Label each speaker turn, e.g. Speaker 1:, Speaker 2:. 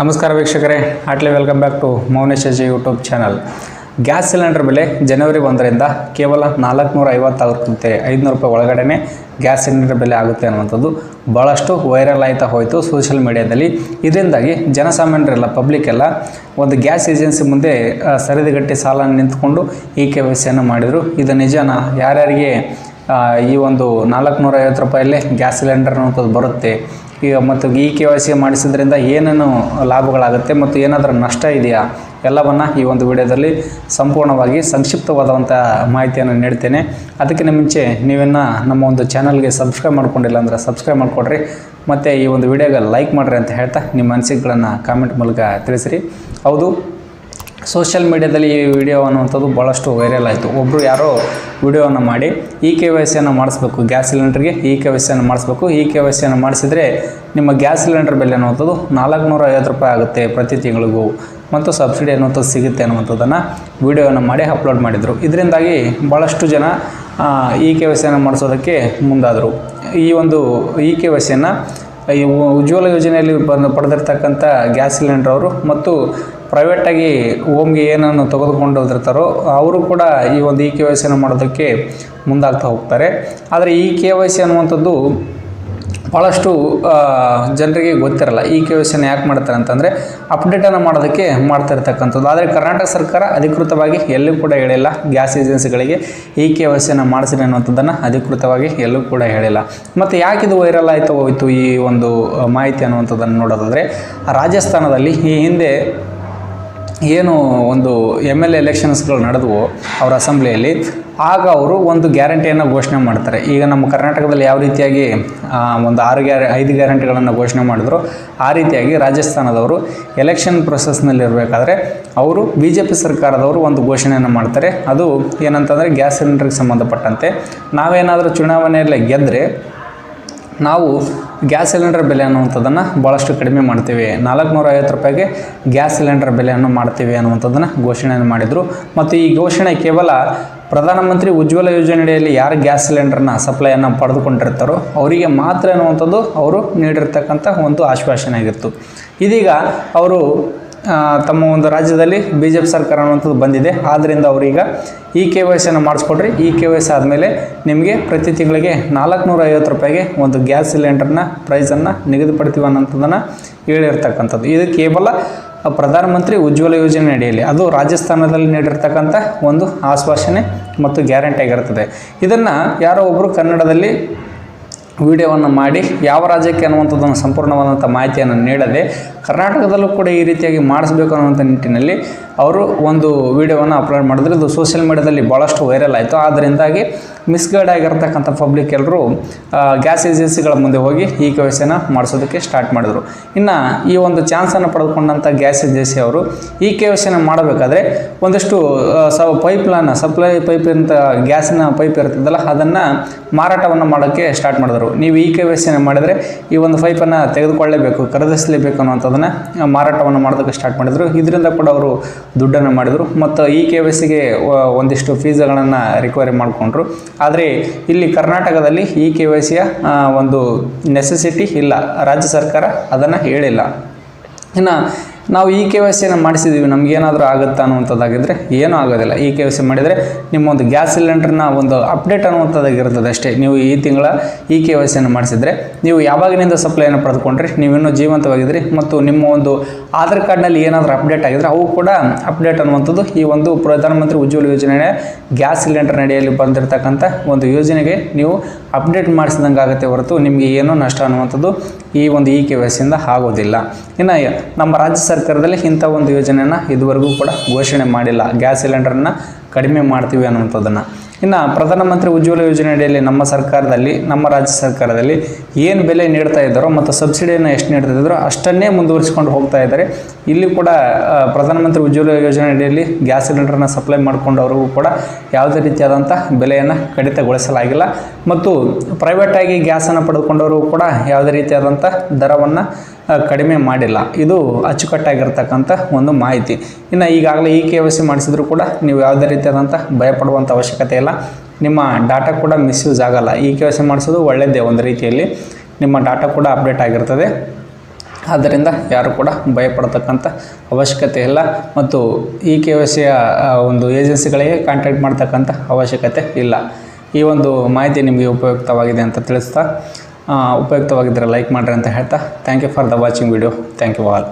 Speaker 1: ನಮಸ್ಕಾರ ವೀಕ್ಷಕರೇ heartily welcome back to Mounesh Aji YouTube channel. Gas cylinder ಬೆಲೆ ಜನವರಿ ಒಂದರಿಂದ ಕೇವಲ ನಾಲ್ಕುನೂರ ಐವತ್ತಾಗುತ್ತೆ ಐದುನೂರು ರೂಪಾಯಿ ಒಳಗಡೆನೆ ಗ್ಯಾಸ್ ಸಿಲಿಂಡರ್ ಬೆಲೆ ಆಗುತ್ತೆ ಅನ್ನುವಂಥದ್ದು ಭಾಳಷ್ಟು ವೈರಲ್ ಆಯ್ತಾ ಹೋಯಿತು ಸೋಷಿಯಲ್ ಮೀಡಿಯಾದಲ್ಲಿ. ಇದರಿಂದಾಗಿ ಜನಸಾಮಾನ್ಯರೆಲ್ಲ, ಪಬ್ಲಿಕ್ ಎಲ್ಲ ಒಂದು ಗ್ಯಾಸ್ ಏಜೆನ್ಸಿ ಮುಂದೆ ಸರಿದುಗಟ್ಟಿ ಸಾಲ ನಿಂತ್ಕೊಂಡು ಈ ಕೆ ವೈ ಮಾಡಿದರು. ಇದು ನಿಜಾನ? ಯಾರ್ಯಾರಿಗೆ ಈ ಒಂದು ನಾಲ್ಕುನೂರ ಐವತ್ತು ರೂಪಾಯಲ್ಲೇ ಗ್ಯಾಸ್ ಸಿಲಿಂಡರ್ ಅನ್ನುವಂಥದ್ದು ಬರುತ್ತೆ? ಈಗ ಮತ್ತು ಈ ಕೆ ವೈ ಸಿ ಮಾಡಿಸೋದ್ರಿಂದ ಏನೇನು ಲಾಭಗಳಾಗುತ್ತೆ ಮತ್ತು ಏನಾದರೂ ನಷ್ಟ ಇದೆಯಾ ಎಲ್ಲವನ್ನು ಈ ಒಂದು ವಿಡಿಯೋದಲ್ಲಿ ಸಂಪೂರ್ಣವಾಗಿ ಸಂಕ್ಷಿಪ್ತವಾದಂಥ ಮಾಹಿತಿಯನ್ನು ನೀಡ್ತೇನೆ. ಅದಕ್ಕಿಂತ ಮುಂಚೆ ನೀವೇನು ನಮ್ಮ ಒಂದು ಚಾನಲ್ಗೆ ಸಬ್ಸ್ಕ್ರೈಬ್ ಮಾಡ್ಕೊಂಡಿಲ್ಲ ಅಂದರೆ ಸಬ್ಸ್ಕ್ರೈಬ್ ಮಾಡಿಕೊಡ್ರಿ. ಮತ್ತು ಈ ಒಂದು ವಿಡಿಯೋಗೆ ಲೈಕ್ ಮಾಡಿರಿ ಅಂತ ಹೇಳ್ತಾ ನಿಮ್ಮ ಅನಿಸಿಕೆಗಳನ್ನು ಕಾಮೆಂಟ್ ಮೂಲಕ ತಿಳಿಸಿರಿ. ಹೌದು ಸೋಷಿಯಲ್ ಮೀಡ್ಯಾದಲ್ಲಿ ಈ ವಿಡಿಯೋ ಅನ್ನುವಂಥದ್ದು ಭಾಳಷ್ಟು ವೈರಲ್ ಆಯಿತು. ಒಬ್ಬರು ಯಾರೋ ವಿಡಿಯೋವನ್ನು ಮಾಡಿ ಇ ಕೆ ವೈ ಸಿಯನ್ನು ಮಾಡಿಸ್ಬೇಕು ಗ್ಯಾಸ್ ಸಿಲಿಂಡರ್ಗೆ ಇ ಕೆ ವೈ ಸಿಯನ್ನು ಮಾಡಿಸ್ಬೇಕು. ಇ ಕೆ ವೈ ಸಿಯನ್ನು ಮಾಡಿಸಿದರೆ ನಿಮ್ಮ ಗ್ಯಾಸ್ ಸಿಲಿಂಡರ್ ಬೆಲೆ ಅನ್ನುವಂಥದ್ದು ನಾಲ್ಕುನೂರ ಐವತ್ತು ರೂಪಾಯಿ ಆಗುತ್ತೆ ಪ್ರತಿ ತಿಂಗಳಿಗೂ. ಮತ್ತು ಸಬ್ಸಿಡಿ ಅನ್ನುವಂಥದ್ದು ಸಿಗುತ್ತೆ ಅನ್ನುವಂಥದ್ದನ್ನು ವಿಡಿಯೋವನ್ನು ಮಾಡಿ ಅಪ್ಲೋಡ್ ಮಾಡಿದರು. ಇದರಿಂದಾಗಿ ಭಾಳಷ್ಟು ಜನ ಇ ಕೆ ವೈ ಸಿಯನ್ನು ಮಾಡಿಸೋದಕ್ಕೆ ಮುಂದಾದರು. ಈ ಒಂದು ಇ ಕೆ ವೈ ಸಿಯನ್ನು ಈ ಉಜ್ವಲ ಯೋಜನೆಯಲ್ಲಿ ಬಂದು ಪಡೆದಿರ್ತಕ್ಕಂಥ ಗ್ಯಾಸ್ ಸಿಲಿಂಡರ್ ಅವರು ಮತ್ತು ಪ್ರೈವೇಟಾಗಿ ಓಮ್ಗೆ ಏನನ್ನು ತೆಗೆದುಕೊಂಡು ಹೋದಿರ್ತಾರೋ ಅವರು ಕೂಡ ಈ ಒಂದು ಇ ಕೆ ವೈ ಸಿಯನ್ನು ಮಾಡೋದಕ್ಕೆ ಮುಂದಾಗ್ತಾ ಹೋಗ್ತಾರೆ. ಆದರೆ ಈ ಕೆ ವೈ ಸಿ ಅನ್ನುವಂಥದ್ದು ಭಾಳಷ್ಟು ಜನರಿಗೆ ಗೊತ್ತಿರಲ್ಲ ಈ ಕೆ ವೈ ಯಾಕೆ ಮಾಡ್ತಾರೆ ಅಂತಂದರೆ ಅಪ್ಡೇಟನ್ನು ಮಾಡೋದಕ್ಕೆ ಮಾಡ್ತಾ ಇರ್ತಕ್ಕಂಥದ್ದು ಆದರೆ ಕರ್ನಾಟಕ ಸರ್ಕಾರ ಅಧಿಕೃತವಾಗಿ ಎಲ್ಲೂ ಕೂಡ ಹೇಳಿಲ್ಲ. ಗ್ಯಾಸ್ ಏಜೆನ್ಸಿಗಳಿಗೆ ಈ ಕೆ ವೈ ಸಿಯನ್ನು ಮಾಡಿಸಿರಿ ಅನ್ನುವಂಥದ್ದನ್ನು ಅಧಿಕೃತವಾಗಿ ಎಲ್ಲೂ ಕೂಡ ಹೇಳಿಲ್ಲ. ಮತ್ತು ಯಾಕಿದು ವೈರಲ್ ಆಯಿತು ಹೋಯಿತು ಈ ಒಂದು ಮಾಹಿತಿ ಅನ್ನುವಂಥದ್ದನ್ನು ನೋಡೋದಾದರೆ ರಾಜಸ್ಥಾನದಲ್ಲಿ ಈ ಹಿಂದೆ ಏನು ಒಂದು ಎಂ ಎಲ್ ಎಲೆಕ್ಷನ್ಸ್ಗಳು ನಡೆದವು ಅವರ ಅಸೆಂಬ್ಲಿಯಲ್ಲಿ, ಆಗ ಅವರು ಒಂದು ಗ್ಯಾರಂಟಿಯನ್ನು ಘೋಷಣೆ ಮಾಡ್ತಾರೆ. ಈಗ ನಮ್ಮ ಕರ್ನಾಟಕದಲ್ಲಿ ಯಾವ ರೀತಿಯಾಗಿ ಒಂದು ಆರು ಗ್ಯಾರ, ಐದು ಗ್ಯಾರಂಟಿಗಳನ್ನು ಘೋಷಣೆ ಮಾಡಿದ್ರು, ಆ ರೀತಿಯಾಗಿ ರಾಜಸ್ಥಾನದವರು ಎಲೆಕ್ಷನ್ ಪ್ರೊಸೆಸ್ನಲ್ಲಿರಬೇಕಾದ್ರೆ ಅವರು ಬಿ ಜೆ ಪಿ ಸರ್ಕಾರದವರು ಒಂದು ಘೋಷಣೆಯನ್ನು ಮಾಡ್ತಾರೆ. ಅದು ಏನಂತಂದರೆ ಗ್ಯಾಸ್ ಸಿಲಿಂಡರ್ಗೆ ಸಂಬಂಧಪಟ್ಟಂತೆ. ನಾವೇನಾದರೂ ಚುನಾವಣೆಯಲ್ಲಿ ಗೆದ್ದರೆ ನಾವು ಗ್ಯಾಸ್ ಸಿಲಿಂಡರ್ ಬೆಲೆ ಅನ್ನುವಂಥದ್ದನ್ನು ಭಾಳಷ್ಟು ಕಡಿಮೆ ಮಾಡ್ತೀವಿ. ನಾಲ್ಕುನೂರ ಐವತ್ತು ರೂಪಾಯಿಗೆ ಗ್ಯಾಸ್ ಸಿಲಿಂಡರ್ ಬೆಲೆಯನ್ನು ಮಾಡ್ತೀವಿ ಅನ್ನುವಂಥದ್ದನ್ನು ಘೋಷಣೆಯನ್ನು ಮಾಡಿದರು. ಮತ್ತು ಈ ಘೋಷಣೆ ಕೇವಲ ಪ್ರಧಾನಮಂತ್ರಿ ಉಜ್ವಲ ಯೋಜನೆಯಡಿಯಲ್ಲಿ ಯಾರು ಗ್ಯಾಸ್ ಸಿಲಿಂಡರ್ನ ಸಪ್ಲೈಯನ್ನು ಪಡೆದುಕೊಂಡಿರ್ತಾರೋ ಅವರಿಗೆ ಮಾತ್ರ ಅನ್ನುವಂಥದ್ದು ಅವರು ನೀಡಿರ್ತಕ್ಕಂಥ ಒಂದು ಆಶ್ವಾಸನೆ ಆಗಿತ್ತು. ಇದೀಗ ಅವರು ತಮ್ಮ ಒಂದು ರಾಜ್ಯದಲ್ಲಿ ಬಿ ಜೆ ಪಿ ಸರ್ಕಾರ ಅನ್ನುವಂಥದ್ದು ಬಂದಿದೆ. ಆದ್ದರಿಂದ ಅವರೀಗ ಈ ಕೆ ವೈ ಸಿಯನ್ನು ಮಾಡಿಸ್ಕೊಡ್ರಿ. ಈ ಕೆ ವೈ ಸಿ ಆದಮೇಲೆ ನಿಮಗೆ ಪ್ರತಿ ತಿಂಗಳಿಗೆ ನಾಲ್ಕುನೂರ ಐವತ್ತು ರೂಪಾಯಿಗೆ ಒಂದು ಗ್ಯಾಸ್ ಸಿಲಿಂಡರ್ನ, ಪ್ರೈಸನ್ನು ನಿಗದಿಪಡ್ತೀವಿ ಅನ್ನೋಂಥದ್ದನ್ನು ಹೇಳಿರ್ತಕ್ಕಂಥದ್ದು. ಇದು ಕೇವಲ ಪ್ರಧಾನಮಂತ್ರಿ ಉಜ್ವಲ ಯೋಜನೆ ಅಡಿಯಲ್ಲಿ, ಅದು ರಾಜಸ್ಥಾನದಲ್ಲಿ ನೀಡಿರ್ತಕ್ಕಂಥ ಒಂದು ಆಶ್ವಾಸನೆ ಮತ್ತು ಗ್ಯಾರಂಟಿ ಆಗಿರ್ತದೆ. ಇದನ್ನು ಯಾರೋ ಒಬ್ಬರು ಕನ್ನಡದಲ್ಲಿ ವಿಡಿಯೋವನ್ನು ಮಾಡಿ ಯಾವ ರಾಜ್ಯಕ್ಕೆ ಅನ್ನುವಂಥದ್ದನ್ನು ಸಂಪೂರ್ಣವಾದಂಥ ಮಾಹಿತಿಯನ್ನು ನೀಡದೆ ಕರ್ನಾಟಕದಲ್ಲೂ ಕೂಡ ಈ ರೀತಿಯಾಗಿ ಮಾಡಿಸ್ಬೇಕು ಅನ್ನುವಂಥ ನಿಟ್ಟಿನಲ್ಲಿ ಅವರು ಒಂದು ವಿಡಿಯೋವನ್ನು ಅಪ್ಲೋಡ್ ಮಾಡಿದ್ರು. ಇದು ಸೋಷಿಯಲ್ ಮೀಡಿಯಾದಲ್ಲಿ ಭಾಳಷ್ಟು ವೈರಲ್ ಆಯಿತು. ಆದ್ದರಿಂದಾಗಿ ಮಿಸ್ಗೈಡ್ ಆಗಿರ್ತಕ್ಕಂಥ ಪಬ್ಲಿಕ್ ಎಲ್ಲರೂ ಗ್ಯಾಸ್ ಏಜೆನ್ಸಿಗಳ ಮುಂದೆ ಹೋಗಿ ಈ ಕೆವೈಸಿಯನ್ನು ಮಾಡಿಸೋದಕ್ಕೆ ಸ್ಟಾರ್ಟ್ ಮಾಡಿದರು. ಇನ್ನು ಈ ಒಂದು ಚಾನ್ಸನ್ನು ಪಡೆದುಕೊಂಡಂಥ ಗ್ಯಾಸ್ ಏಜೆನ್ಸಿ ಅವರು ಈ ಸಿನ ಮಾಡಬೇಕಾದ್ರೆ ಒಂದಿಷ್ಟು ಸ ಪೈಪ್ಲನ್ನು ಸಪ್ಲೈ ಪೈಪ್ ಅಂತ ಗ್ಯಾಸಿನ ಪೈಪ್ ಇರ್ತದಲ್ಲ ಅದನ್ನು ಮಾರಾಟವನ್ನು ಮಾಡೋಕ್ಕೆ ಸ್ಟಾರ್ಟ್ ಮಾಡಿದರು. ನೀವು ಈ ಕೆ ವೈ ಮಾಡಿದರೆ ಈ ಒಂದು ಪೈಪನ್ನು ತೆಗೆದುಕೊಳ್ಳಲೇಬೇಕು ಖರೀದಿಸಲೇಬೇಕು ಅನ್ನುವಂಥದ್ದನ್ನು ಮಾರಾಟವನ್ನು ಮಾಡೋದಕ್ಕೆ ಸ್ಟಾರ್ಟ್ ಮಾಡಿದರು. ಇದರಿಂದ ಕೂಡ ಅವರು ದುಡ್ಡನ್ನು ಮಾಡಿದರು. ಮತ್ತು ಈ ಕೆ ವೈ ಒಂದಿಷ್ಟು ಫೀಸ್ಗಳನ್ನು ರಿಕವರಿ ಮಾಡಿಕೊಂಡ್ರು. ಆದರೆ ಇಲ್ಲಿ ಕರ್ನಾಟಕದಲ್ಲಿ ಈ ಕೆ ವೈ ಸಿಯ ಒಂದು ನೆಸೆಸಿಟಿ ಇಲ್ಲ. ರಾಜ್ಯ ಸರ್ಕಾರ ಅದನ್ನು ಹೇಳಿಲ್ಲ. ಇನ್ನು ನಾವು ಇ ಕೆ ವೈ ಸಿಯನ್ನು ಮಾಡಿಸಿದ್ದೀವಿ ನಮಗೇನಾದರೂ ಆಗುತ್ತಾ ಅನ್ನುವಂಥದ್ದಾಗಿದ್ದರೆ ಏನೂ ಆಗೋದಿಲ್ಲ. ಇ ಕೆ ವೈ ಸಿ ಮಾಡಿದರೆ ನಿಮ್ಮೊಂದು ಗ್ಯಾಸ್ ಸಿಲಿಂಡರ್ನ ಒಂದು ಅಪ್ಡೇಟ್ ಅನ್ನುವಂಥದ್ದಾಗಿರ್ತದೆ ಅಷ್ಟೇ. ನೀವು ಈ ತಿಂಗಳ ಇ ಕೆ ವೈ ಸಿಯನ್ನು ಮಾಡಿಸಿದರೆ ನೀವು ಯಾವಾಗಿನಿಂದ ಸಪ್ಲೈಯನ್ನು ಪಡೆದುಕೊಂಡ್ರೆ ನೀವಿನ್ನೂ ಜೀವಂತವಾಗಿದ್ದರೆ ಮತ್ತು ನಿಮ್ಮ ಒಂದು ಆಧಾರ್ ಕಾರ್ಡ್ನಲ್ಲಿ ಏನಾದರೂ ಅಪ್ಡೇಟ್ ಆಗಿದ್ರೆ ಅವು ಕೂಡ ಅಪ್ಡೇಟ್ ಅನ್ನುವಂಥದ್ದು ಈ ಒಂದು ಪ್ರಧಾನಮಂತ್ರಿ ಉಜ್ವಲ ಯೋಜನೆ ಗ್ಯಾಸ್ ಸಿಲಿಂಡರ್ ನಡೆಯಲ್ಲಿ ಬಂದಿರತಕ್ಕಂಥ ಒಂದು ಯೋಜನೆಗೆ ನೀವು ಅಪ್ಡೇಟ್ ಮಾಡಿಸಿದಂಗೆ ಆಗುತ್ತೆ ಹೊರತು ನಿಮಗೆ ಏನೂ ನಷ್ಟ ಅನ್ನುವಂಥದ್ದು ಈ ಒಂದು ಇ ಕೆ ವೈ ಸಿಯಿಂದ ಆಗೋದಿಲ್ಲ. ಇನ್ನು ನಮ್ಮ ರಾಜ್ಯ ಸರ್ಕಾರದಲ್ಲಿ ಇಂಥ ಒಂದು ಯೋಜನೆಯನ್ನು ಇದುವರೆಗೂ ಕೂಡ ಘೋಷಣೆ ಮಾಡಿಲ್ಲ. ಗ್ಯಾಸ್ ಸಿಲಿಂಡರನ್ನು ಕಡಿಮೆ ಮಾಡ್ತೀವಿ ಅನ್ನುವಂಥದ್ದನ್ನು. ಇನ್ನು ಪ್ರಧಾನಮಂತ್ರಿ ಉಜ್ವಲ ಯೋಜನೆ ಅಡಿಯಲ್ಲಿ ನಮ್ಮ ಸರ್ಕಾರದಲ್ಲಿ, ನಮ್ಮ ರಾಜ್ಯ ಸರ್ಕಾರದಲ್ಲಿ ಏನು ಬೆಲೆ ನೀಡ್ತಾ ಇದ್ದಾರೋ ಮತ್ತು ಸಬ್ಸಿಡಿಯನ್ನು ಎಷ್ಟು ನೀಡ್ತಾ ಇದ್ದಾರೋ ಅಷ್ಟನ್ನೇ ಮುಂದುವರಿಸಿಕೊಂಡು ಹೋಗ್ತಾ ಇದ್ದಾರೆ. ಇಲ್ಲಿ ಕೂಡ ಪ್ರಧಾನಮಂತ್ರಿ ಉಜ್ವಲ ಯೋಜನೆ ಅಡಿಯಲ್ಲಿ ಗ್ಯಾಸ್ ಸಿಲಿಂಡರ್ನ ಸಪ್ಲೈ ಮಾಡಿಕೊಂಡವ್ರಿಗೂ ಕೂಡ ಯಾವುದೇ ರೀತಿಯಾದಂಥ ಬೆಲೆಯನ್ನು ಕಡಿತಗೊಳಿಸಲಾಗಿಲ್ಲ. ಮತ್ತು ಪ್ರೈವೇಟಾಗಿ ಗ್ಯಾಸನ್ನು ಪಡೆದುಕೊಂಡವರು ಕೂಡ ಯಾವುದೇ ರೀತಿಯಾದಂಥ ದರವನ್ನು ಕಡಿಮೆ ಮಾಡಿಲ್ಲ. ಇದು ಅಚ್ಚುಕಟ್ಟಾಗಿರ್ತಕ್ಕಂಥ ಒಂದು ಮಾಹಿತಿ. ಇನ್ನು ಈಗಾಗಲೇ ಈ ಕೆ ವೈ ಮಾಡಿಸಿದ್ರು ಕೂಡ ನೀವು ಯಾವುದೇ ರೀತಿಯಾದಂಥ ಭಯಪಡುವಂಥ ಅವಶ್ಯಕತೆ ಇಲ್ಲ. ನಿಮ್ಮ ಡಾಟಾ ಕೂಡ ಮಿಸ್ಯೂಸ್ ಆಗೋಲ್ಲ. ಈ ಕೆ ಸಿ ಮಾಡಿಸೋದು ಒಳ್ಳೆಯದೇ ಒಂದು ರೀತಿಯಲ್ಲಿ ನಿಮ್ಮ ಡಾಟಾ ಕೂಡ ಅಪ್ಡೇಟ್ ಆಗಿರ್ತದೆ. ಆದ್ದರಿಂದ ಯಾರು ಕೂಡ ಭಯಪಡ್ತಕ್ಕಂಥ ಅವಶ್ಯಕತೆ ಇಲ್ಲ ಮತ್ತು ಈ ಕೆ ವೈ ಒಂದು ಏಜೆನ್ಸಿಗಳಿಗೆ ಕಾಂಟ್ಯಾಕ್ಟ್ ಮಾಡ್ತಕ್ಕಂಥ ಅವಶ್ಯಕತೆ ಇಲ್ಲ. ಈ ಒಂದು ಮಾಹಿತಿ ನಿಮಗೆ ಉಪಯುಕ್ತವಾಗಿದೆ ಅಂತ ತಿಳಿಸ್ತಾ ಉಪಯುಕ್ತವಾಗಿದ್ದರೆ ಲೈಕ್ ಮಾಡಿರಿ ಅಂತ ಹೇಳ್ತಾ, thank you for the watching video. Thank you all.